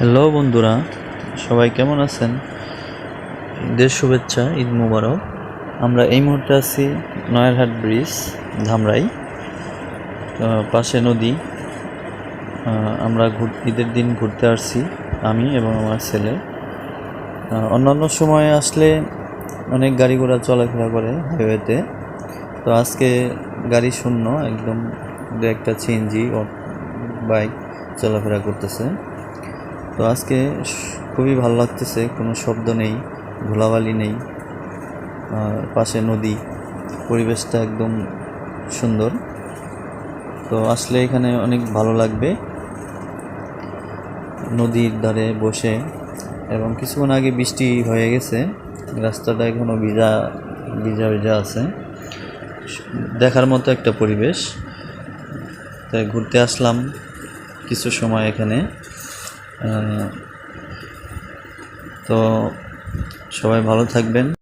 Hello বন্ধুরা, সবাই কেমন আছেন? ঈদের শুভেচ্ছা, ঈদ মুবারক। আমরা এই মুহূর্তে আছি নয়ারহাট ব্রিজ, ধামরাই পাশে নদী। আমরা ঈদের দিন ঘুরতে আসছি, আমি এবং আমার ছেলে। অন্যান্য সময়ে আসলে অনেক গাড়ি ঘোড়া চলাফেরা করে হাইওয়েতে তো আজকে গাড়ি শূন্য, একদম দু একটা সিএনজি বাইক চলাফেরা করতেছে। তো আজকে খুবই ভালো লাগতেছে, কোনো শব্দ নেই, ধুলাবালি নেই, আর পাশে নদী, পরিবেশটা একদম সুন্দর। তো আসলে এখানে অনেক ভালো লাগবে নদীর ধারে বসে, এবং কিছুক্ষণ আগে বৃষ্টি হয়ে গেছে, রাস্তাটা এখনও ভিজা ভিজা ভিজা আছে। দেখার মতো একটা পরিবেশ। তাই ঘুরতে আসলাম কিছু সময় এখানে। তো সবাই ভালো থাকবেন।